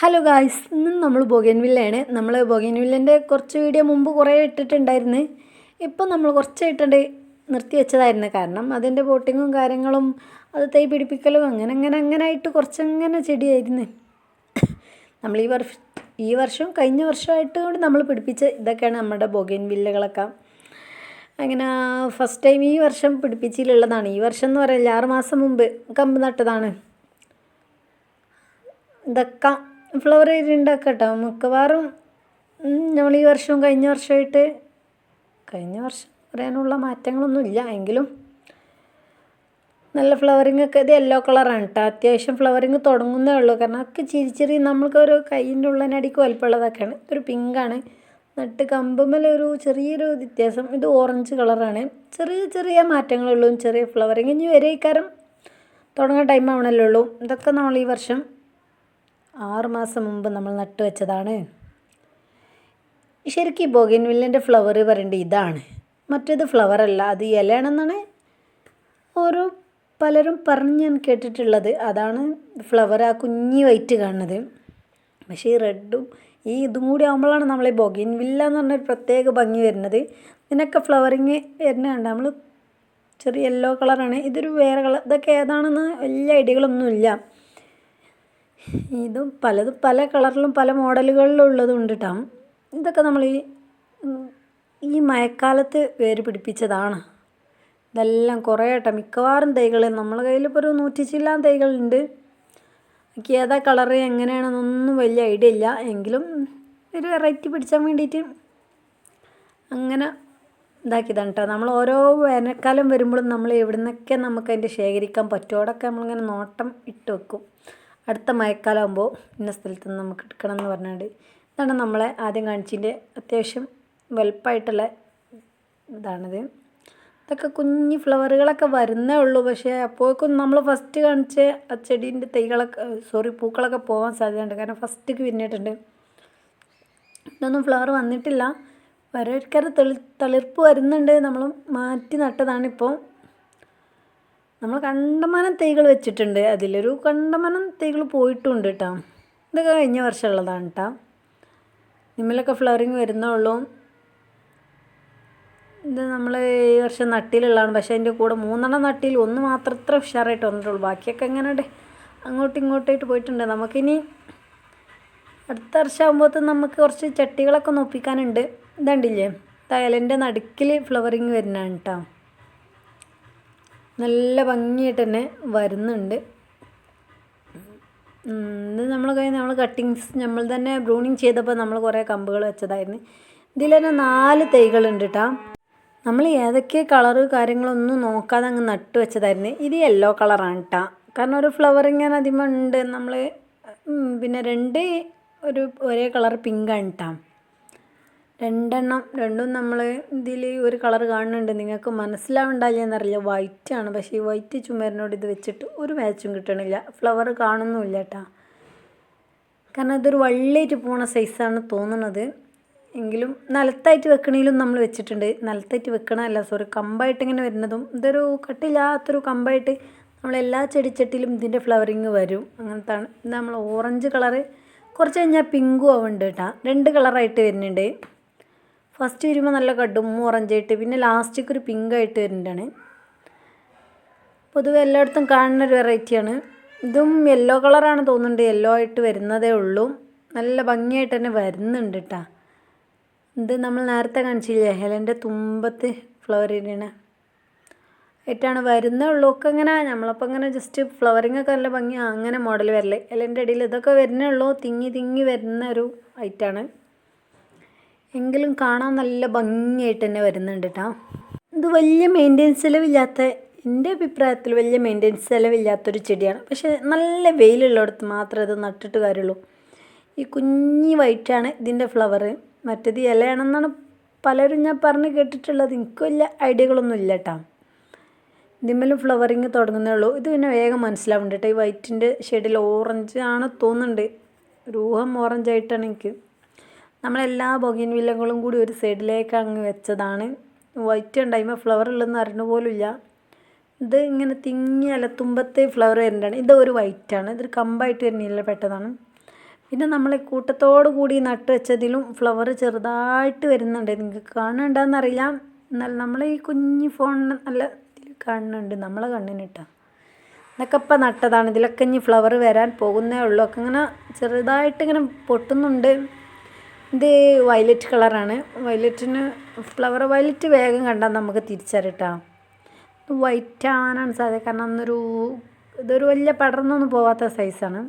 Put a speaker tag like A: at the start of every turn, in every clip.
A: Hello guys ഇന്ന് നമ്മൾ ബൊഗൻവില്ലയാണ് നമ്മൾ ബൊഗൻവില്ലന്റെ കുറച്ച് വീഡിയോ മുമ്പ് കുറേ ഇട്ടിട്ടുണ്ടായിരുന്നു. ഇപ്പം നമ്മൾ കുറച്ച് ഇട്ടിട്ട് നിർത്തി വെച്ചതായിരുന്നു. കാരണം അതിന്റെ ബോട്ടിങ്ങും കാര്യങ്ങളും അത് തൈ പിടിപ്പിക്കലും അങ്ങനെ അങ്ങനെ അങ്ങനെ ആയിട്ട് കുറച്ചങ്ങനെ ചെടിയായിരുന്നു. നമ്മൾ ഈ വർഷം ഈ വർഷവും കഴിഞ്ഞ വർഷമായിട്ട് കൊണ്ട് നമ്മൾ പിടിപ്പിച്ച ഇതൊക്കെയാണ് നമ്മുടെ ബൊഗൻവില്ലകളൊക്കെ അങ്ങനെ ഫസ്റ്റ് ടൈം ഈ വർഷം പിടിപ്പിച്ചിലുള്ളതാണ്. ഈ വർഷം എന്ന് പറയില്ല ആറ് മാസം മുമ്പ് കമ്പ് നട്ടതാണ്. ഇതൊക്കെ ഫ്ലവർ ഉണ്ടാക്കാം കേട്ടോ മിക്കവാറും നമ്മൾ ഈ വർഷവും കഴിഞ്ഞ വർഷമായിട്ട് കഴിഞ്ഞ വർഷം പറയാനുള്ള മാറ്റങ്ങളൊന്നുമില്ല. എങ്കിലും നല്ല ഫ്ലവറിങ് ഒക്കെ ഇത് യെല്ലോ കളറാണ് കേട്ടോ അത്യാവശ്യം ഫ്ലവറിങ് തുടങ്ങുന്നേ ഉള്ളൂ. കാരണം ഒക്കെ ചിരി ചെറിയ നമ്മൾക്ക് ഒരു കയ്യിന്റെ ഉള്ളതിനടിക്ക് വലിപ്പമുള്ളതൊക്കെയാണ്. ഇതൊരു പിങ്കാണ് നട്ട് കമ്പുമ്മൽ ഒരു ചെറിയൊരു വ്യത്യാസം. ഇത് ഓറഞ്ച് കളറാണ് ചെറിയ ചെറിയ മാറ്റങ്ങളുള്ളൂ ചെറിയ ഫ്ലവറിങ് ഇനി വരെ ഇക്കാരം തുടങ്ങാൻ ടൈം ആവണല്ലേ ഉള്ളൂ. ഇതൊക്കെ നമ്മൾ ഈ വർഷം ആറ് മാസം മുമ്പ് നമ്മൾ നട്ടു വെച്ചതാണ്. ശരിക്കും ബൊഗൻവില്ലിന്റെ ഫ്ലവർ പറയേണ്ടത് ഇതാണ്. മറ്റേത് ഫ്ലവർ അല്ല അത് ഇലയാണെന്നാണ് ഓരോ പലരും പറഞ്ഞ് ഞാൻ കേട്ടിട്ടുള്ളത്. അതാണ് ഫ്ലവർ ആ കുഞ്ഞി വൈറ്റ് കാണുന്നത്. പക്ഷേ ഈ റെഡും ഈ ഇതും കൂടി ആകുമ്പോഴാണ് നമ്മളെ ബൊഗിൻവില്ല എന്ന് പറഞ്ഞൊരു പ്രത്യേക ഭംഗി വരുന്നത്. ഇതിനൊക്കെ ഫ്ലവറിങ് വരുന്നുണ്ട് നമ്മൾ ചെറിയ യെല്ലോ കളറാണ്. ഇതൊരു വേറെ കളർ ഇതൊക്കെ ഏതാണെന്ന് വലിയ ഐഡിയകളൊന്നുമില്ല. ഇതും പലതും പല കളറിലും പല മോഡലുകളിലും ഉള്ളതുണ്ട് കേട്ടോ ഇതൊക്കെ നമ്മൾ ഈ ഈ മഴക്കാലത്ത് വേര് പിടിപ്പിച്ചതാണ്. ഇതെല്ലാം കുറേ കേട്ടോ മിക്കവാറും തൈകൾ നമ്മളെ കയ്യിൽ ഇപ്പോൾ ഒരു നൂറ്റി ചില്ലാൻ തൈകളുണ്ട്. എനിക്ക് ഏതാ കളറ് എങ്ങനെയാണെന്നൊന്നും വലിയ ഐഡിയ ഇല്ല. എങ്കിലും ഒരു വെറൈറ്റി പിടിച്ചാൻ വേണ്ടിയിട്ട് അങ്ങനെ ഇതാക്കിയതാണ് കേട്ടോ നമ്മൾ ഓരോ വേനൽക്കാലം വരുമ്പോഴും നമ്മൾ എവിടെ നിന്നൊക്കെ നമുക്ക് അതിന്റെ ശേഖരിക്കാൻ പറ്റുമോ അവിടെയൊക്കെ നമ്മളിങ്ങനെ നോട്ടം ഇട്ട് വെക്കും. അടുത്ത മഴക്കാലമാകുമ്പോൾ ഇന്ന സ്ഥലത്ത് നിന്ന് നമുക്ക് എടുക്കണം എന്ന് പറഞ്ഞാണ്ട് ഇതാണ് നമ്മളെ ആദ്യം കാണിച്ചതിന്റെ അത്യാവശ്യം വലുപ്പമായിട്ടുള്ള ഇതാണിത്. ഇതൊക്കെ കുഞ്ഞ് ഫ്ലവറുകളൊക്കെ വരുന്നേ ഉള്ളൂ. പക്ഷേ അപ്പോഴേക്കും നമ്മൾ ഫസ്റ്റ് കാണിച്ച ആ ചെടീന്റെ തൈകളൊക്കെ സോറി പൂക്കളൊക്കെ പോകാൻ സാധ്യതയുണ്ട്. കാരണം ഫസ്റ്റ് പിന്നിട്ടുണ്ട്. ഇതൊന്നും ഫ്ലവർ വന്നിട്ടില്ല. വരക്കാറ് തെളി തളിർപ്പ് വരുന്നുണ്ട്. നമ്മൾ മാറ്റി നട്ടതാണിപ്പോൾ. നമ്മൾ കണ്ടമാനം തൈകൾ വെച്ചിട്ടുണ്ട്. അതിലൊരു കണ്ടമാനം തൈകൾ പോയിട്ടുണ്ട് കേട്ടോ ഇതൊക്കെ കഴിഞ്ഞ വർഷമുള്ളതാണ് കേട്ടോ നിമ്മിലൊക്കെ ഫ്ലവറിങ് വരുന്നുള്ളൂ ഇത് നമ്മൾ ഈ വർഷം നട്ടിലുള്ളതാണ്. പക്ഷേ അതിന്റെ കൂടെ മൂന്നെണ്ണം നട്ടിൽ ഒന്ന് മാത്രം ഇത്ര ഉഷാറായിട്ട് വന്നിട്ടുള്ളൂ. ബാക്കിയൊക്കെ എങ്ങനെ ഉണ്ട്? അങ്ങോട്ടും ഇങ്ങോട്ടായിട്ട് പോയിട്ടുണ്ട്. നമുക്കിനി അടുത്ത വർഷമാകുമ്പോഴത്തെ നമുക്ക് കുറച്ച് ചട്ടികളൊക്കെ നോപ്പിക്കാനുണ്ട്. ഇതണ്ടില്ലേ? തയലിന്റെ നടുക്കിൽ ഫ്ലവറിങ് വരുന്നതാണ് കേട്ടോ നല്ല ഭംഗിയായിട്ട് തന്നെ വരുന്നുണ്ട്. ഇത് നമ്മൾ കഴിഞ്ഞ് നമ്മൾ കട്ടിങ്സ് നമ്മൾ തന്നെ ബ്രൂണിങ് ചെയ്തപ്പോൾ നമ്മൾ കുറേ കമ്പുകൾ വെച്ചതായിരുന്നു. ഇതിൽ തന്നെ നാല് തൈകളുണ്ട് കേട്ടോ നമ്മൾ ഏതൊക്കെ കളറ് കാര്യങ്ങളൊന്നും നോക്കാതെ അങ്ങ് നട്ട് വെച്ചതായിരുന്നു. ഇത് യെല്ലോ കളറാണ് കേട്ടോ കാരണം ഒരു ഫ്ലവർ ഇങ്ങനെ അധികം ഉണ്ട്. നമ്മൾ പിന്നെ രണ്ട് ഒരു ഒരേ കളർ പിങ്കാണ് കേട്ടോ രണ്ടെണ്ണം രണ്ടും നമ്മൾ ഇതിൽ ഒരു കളർ കാണുന്നുണ്ട്. നിങ്ങൾക്ക് മനസ്സിലാവണ്ടല്ലേ എന്നറിയില്ല ആണ്. പക്ഷേ ഈ വൈറ്റ് ചുമരിനോട് ഇത് വെച്ചിട്ട് ഒരു മാച്ചും കിട്ടണില്ല. ഫ്ലവർ കാണുന്നുമില്ല കേട്ടോ കാരണം ഇതൊരു വള്ളിയായിട്ട് പോണ സൈസാണ് തോന്നുന്നത് എങ്കിലും നിലത്തായിട്ട് വെക്കണേലും നമ്മൾ വെച്ചിട്ടുണ്ട്. നിലത്തായിട്ട് വെക്കണമല്ല സോറി കമ്പായിട്ട് ഇങ്ങനെ വരുന്നതും ഇതൊരു കട്ടില്ലാത്തൊരു കമ്പായിട്ട് നമ്മളെല്ലാ ചെടിച്ചട്ടിയിലും ഇതിന്റെ ഫ്ലവറിങ് വരും. അങ്ങനത്താണ്. ഇത് നമ്മൾ ഓറഞ്ച് കളറ് കുറച്ച് കഴിഞ്ഞാൽ പിങ്കും ആവുന്നുണ്ട് കേട്ടോ രണ്ട് കളറായിട്ട് വരുന്നുണ്ട്. ഫസ്റ്റ് വരുമ്പോൾ നല്ല കടും ഓറഞ്ച് ആയിട്ട് പിന്നെ ലാസ്റ്റേക്ക് ഒരു പിങ്ക് ആയിട്ട് വരുന്നുണ്ടാണ് പൊതുവെ എല്ലായിടത്തും കാണുന്ന ഒരു വെറൈറ്റിയാണ് ഇതും യെല്ലോ കളറാണ് തോന്നുന്നുണ്ട് യെല്ലോ ആയിട്ട് വരുന്നതേ ഉള്ളൂ. നല്ല ഭംഗിയായിട്ട് തന്നെ വരുന്നുണ്ട് കേട്ടോ ഇത് നമ്മൾ നേരത്തെ കാണിച്ചില്ലേ ഹെലന്റെ തുമ്പത്ത് ഫ്ലവറിനാണ് ആയിട്ടാണ് വരുന്നേ ഉള്ളൂ. ഒക്കെ അങ്ങനെ നമ്മളപ്പോൾ അങ്ങനെ ജസ്റ്റ് ഫ്ലവറിങ് ഒക്കെ നല്ല ഭംഗി അങ്ങനെ മോഡൽ വരൽ. ഹെലന്റെ ഇടയിൽ ഇതൊക്കെ വരുന്നേ ഉള്ളൂ. തിങ്ങി തിങ്ങി വരുന്ന ഒരു ഐറ്റാണ് എങ്കിലും കാണാൻ നല്ല ഭംഗിയായിട്ട് തന്നെ വരുന്നുണ്ട് കേട്ടോ ഇത് വലിയ മെയിന്റെനൻസ് ചിലവില്ലാത്ത എന്റെ അഭിപ്രായത്തിൽ വലിയ മെയിന്റെനൻസ് ചിലവില്ലാത്തൊരു ചെടിയാണ്. പക്ഷേ നല്ല വെയിലുള്ളിടത്ത് മാത്രമേ ഇത് നട്ടിട്ട് കാര്യമുള്ളൂ. ഈ കുഞ്ഞി വൈറ്റാണ് ഇതിന്റെ ഫ്ലവർ മറ്റേത് ഇലയാണെന്നാണ് പലരും ഞാൻ പറഞ്ഞ് കേട്ടിട്ടുള്ളത്. എനിക്ക് വലിയ ഐഡിയകളൊന്നും ഇല്ല കേട്ടോ ഇതിന്മേലും ഫ്ലവറിങ് തുടങ്ങുന്നേ ഉള്ളൂ. ഇത് പിന്നെ വേഗം മനസ്സിലാവുന്നുണ്ട് കേട്ടോ ഈ വൈറ്റിന്റെ ഷെയ്ഡിൽ ഓറഞ്ച് ആണ് തോന്നുന്നുണ്ട്. രൂഹം ഓറഞ്ച് ആയിട്ടാണ് എനിക്ക് നമ്മളെല്ലാ ബൊഗിൻ വില്ലകളും കൂടി ഒരു സൈഡിലേക്ക് അങ്ങ് വെച്ചതാണ്. വൈറ്റ് ഉണ്ടായ്മ ഫ്ലവർ ഉള്ളതെന്ന് അറിഞ്ഞ പോലും ഇല്ല ഇത് ഇങ്ങനെ തിങ്ങി അലത്തുമ്പത്തെ ഫ്ലവർ വരുന്നതാണ്. ഇത് ഒരു വൈറ്റാണ് ഇതൊരു കമ്പായിട്ട് വരുന്നില്ല പെട്ടതാണ്. പിന്നെ നമ്മൾ കൂട്ടത്തോടു കൂടി നട്ട് വെച്ചതിലും ഫ്ലവർ ചെറുതായിട്ട് വരുന്നുണ്ട്. നിങ്ങൾക്ക് കാണുന്നുണ്ടോയെന്നറിയില്ല എന്നാൽ നമ്മൾ ഈ കുഞ്ഞു ഫോണിന് നല്ല കാണുന്നുണ്ട്. നമ്മളെ കണ്ണിനിട്ടാ. ഇതൊക്കെ ഇപ്പം നട്ടതാണ്. ഇതിലൊക്കെ ഇനി ഫ്ലവർ വരാൻ പോകുന്നേ ഉള്ളൂ. ഒക്കെ ഇങ്ങനെ ചെറുതായിട്ട് ഇങ്ങനെ പൊട്ടുന്നുണ്ട്. ഇത് വയലറ്റ് കളറാണ്. വയലറ്റിന് ഫ്ലവർ വയലറ്റ് വേഗം കണ്ടാൽ നമുക്ക് തിരിച്ചറിയിട്ടാം വൈറ്റ് ആവാനാണ് സാധ്യത കാരണം അന്നൊരു ഇതൊരു വലിയ പടർന്നൊന്നും പോവാത്ത സൈസാണ്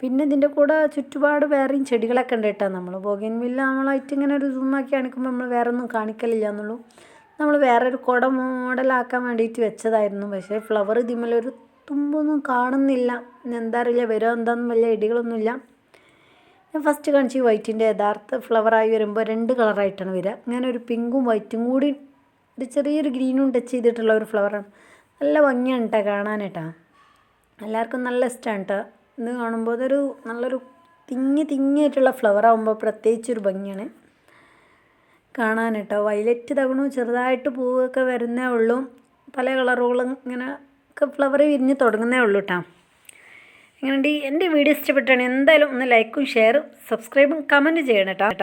A: പിന്നെ ഇതിന്റെ കൂടെ ചുറ്റുപാട് വേറെയും ചെടികളൊക്കെ ഉണ്ട് കേട്ടോ നമ്മൾ ബോഗിൻവില്ല നമ്മളായിട്ട് ഇങ്ങനെ ഒരു സൂമാക്കി കാണിക്കുമ്പോൾ നമ്മൾ വേറെ ഒന്നും കാണിക്കലില്ല എന്നുള്ളൂ. നമ്മൾ വേറെ ഒരു കുട മോഡലാക്കാൻ വേണ്ടിയിട്ട് വെച്ചതായിരുന്നു. പക്ഷേ ഫ്ലവർ ഇതിമേലൊരു തുമ്പൊന്നും കാണുന്നില്ല. എന്താ അറിയില്ല വരുമോ എന്താണെന്ന് വലിയ ഐഡിയകളൊന്നുമില്ല. ഞാൻ ഫസ്റ്റ് കാണിച്ച് ഈ വൈറ്റിന്റെ യഥാർത്ഥ ഫ്ലവറായി വരുമ്പോൾ രണ്ട് കളറായിട്ടാണ് വരിക. ഇങ്ങനെ ഒരു പിങ്കും വൈറ്റും കൂടി ഒരു ചെറിയൊരു ഗ്രീനും ടച്ച് ചെയ്തിട്ടുള്ള ഒരു ഫ്ലവറാണ് നല്ല ഭംഗിയാണ് കേട്ടോ കാണാനേട്ടാ എല്ലാവർക്കും നല്ല ഇഷ്ടമാണ് കേട്ടോ ഇത് കാണുമ്പോൾ അതൊരു നല്ലൊരു തിങ്ങി തിങ്ങിയായിട്ടുള്ള ഫ്ലവർ ആകുമ്പോൾ പ്രത്യേകിച്ചൊരു ഭംഗിയാണ്. കാണാൻ കേട്ടോ വയലറ്റ് തവണ ചെറുതായിട്ട് പൂവൊക്കെ വരുന്നേ ഉള്ളൂ. പല കളറുകളും ഇങ്ങനെ ഒക്കെ ഫ്ലവർ വിരിഞ്ഞ് തുടങ്ങുന്നേ ഉള്ളൂ കേട്ടോ എങ്ങനെയുണ്ട് എന്റെ വീഡിയോ ഇഷ്ടപ്പെട്ടാണ് എന്തായാലും ഒന്ന് ലൈക്കും ഷെയറും സബ്സ്ക്രൈബും കമന്റ് ചെയ്യണം കേട്ടോ.